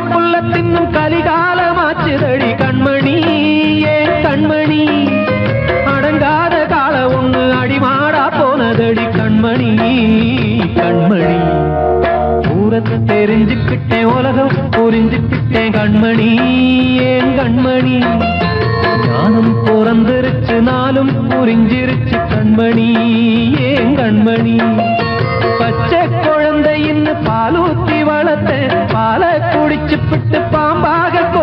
புலி கூட புல்ல தின்னும் கலிகாலமாச்சுதடி கண்மணி ஏன் கண்மணி. அடங்காத கால ஒண்ணு அடிமாடா போனதடி கண்மணி கண்மணி. தூரத்தை தெரிஞ்சுக்கிட்டேன் உலகம் புரிஞ்சுக்கிட்டேன் கண்மணி ஏன் கண்மணி? ஞானம் பிறந்திருச்சு நாளும் புரிஞ்சிருச்சு கண்மணி ஏன் கண்மணி?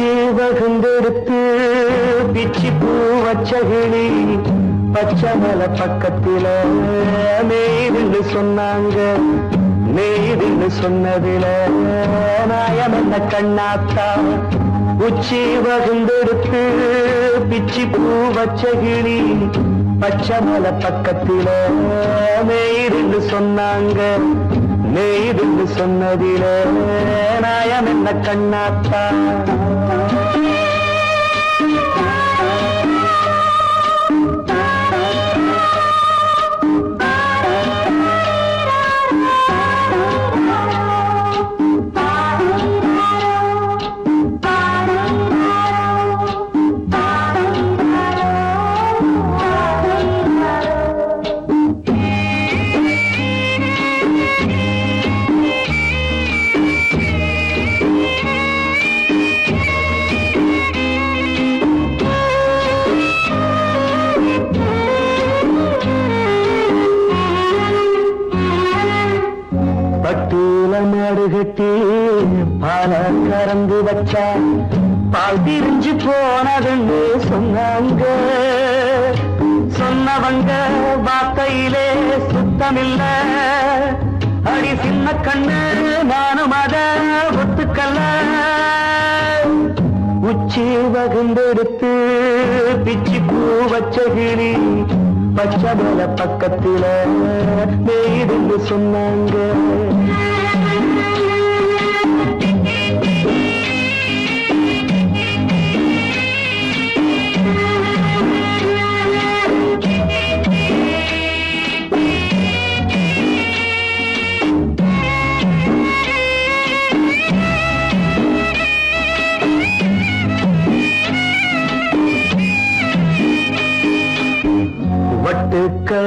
உச்சி வகுந்தெடுத்து பிச்சி பூ வச்சகிளி பச்சை மலை பக்கத்தில மேய்துன்னு சொன்னாங்க மேய்துன்னு சொன்னதில நாயம் என்ன கண்ணாத்தா? உச்சி வகுந்தெடுத்து பிச்சி பூ வச்சகிளி பச்சை மலை பக்கத்தில மேயிருந்து சொன்னாங்க மேயிருந்து சொன்னதிலே நாயம் என்ன கண்ணாத்தா? சொன்னாங்க சொன்னவங்க வார்த்தையிலே சுத்தமில்ல. அடி சின்ன கண்ணு நானும் அத ஒத்துக்கல்ல உச்சி வகுந்தெடுத்து பிச்சி பூ வச்ச கிளி பச்சை மலை பக்கத்தில சொன்னாங்க.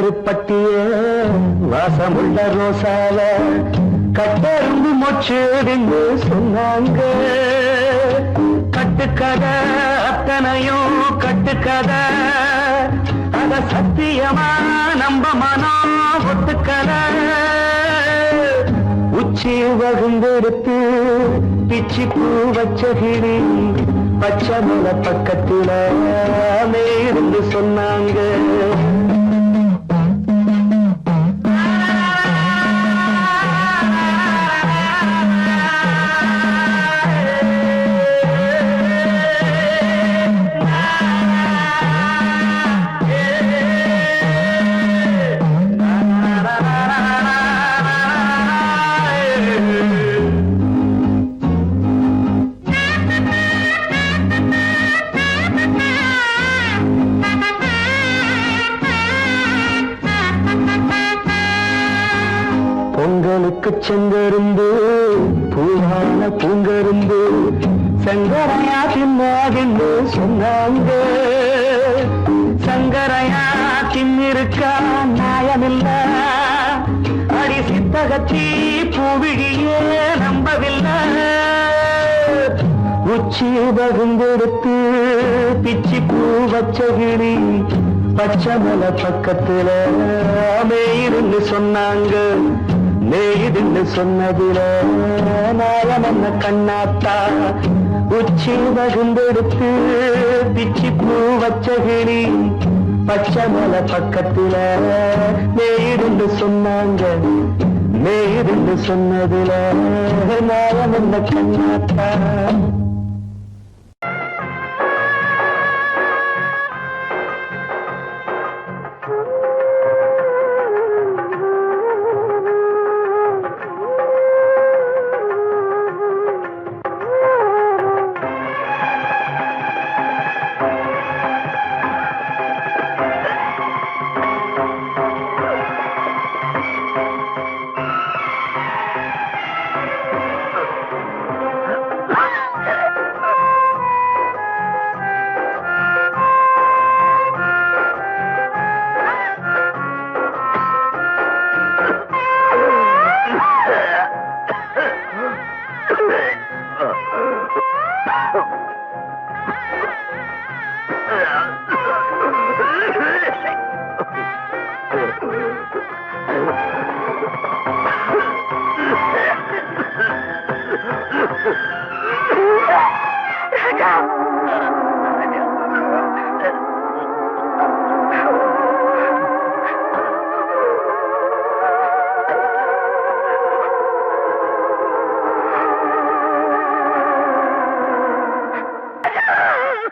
கருப்பட்டிய வாசமுள்ள ரோசால கட்டருந்து மொச்சுடுன்னு சொன்னாங்க. கட்டுக்கதை அத்தனையும் கட்டுக்கதை அத சத்தியமா நம்ப மனம் ஒத்துக்கதை உச்சி வகுந்தெடுத்து பிச்சி பூ வச்சகிடி பச்சை மலை பக்கத்தில் மேருந்து சொன்னாங்க. என்று சொன்னாங்க. சங்கரையா தின்னிருக்கா நியாயமில்ல. அடி சித்தகத்தி பூவிழியே நம்பவில்லை. உச்சி பகுந்தெடுத்து பிச்சி பூ வச்ச கிளி பச்சை பக்கத்துல மேயிருந்து சொன்னாங்க. மேயிருந்து சொன்னதுல நாயமன்ன கண்ணாத்தா உச்சி வகுந்தெடுத்து பிச்சி பூ வச்ச கிளி பச்சை மலை பக்கத்துல மேயிருந்து சொன்னாங்க மேயிருந்து சொன்னதுல நாளம் என்ன கண்ணாத்தா.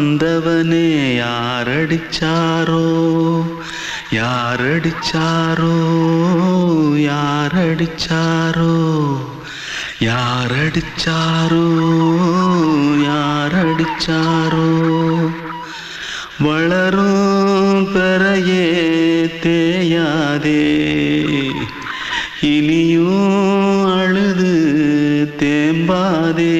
வந்தவனே யாரடிச்சாரோ? யாரடிச்சாரோ? யாரடிச்சாரோ? யாரடிச்சாரோ? யாரடிச்சாரோ? வளரும் பெறையே தேயாதே. இனியும் அழுது தேம்பாதே.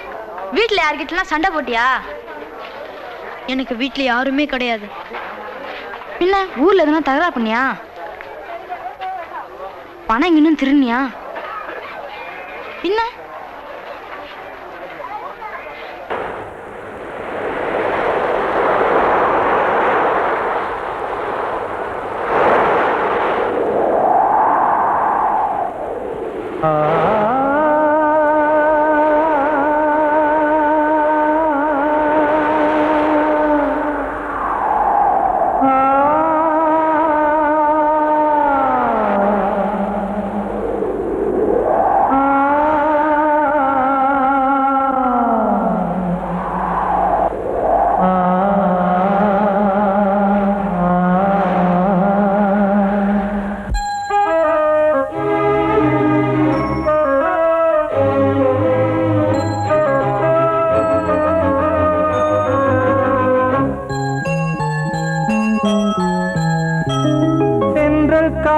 வீட்ல யார்கிட்டலாம் சண்டை போட்டியா? எனக்கு வீட்ல யாருமே கிடையாது. பின்ன ஊர்ல எதுனா தகராறு பண்ணியா? பணம் இன்னும் திருநியா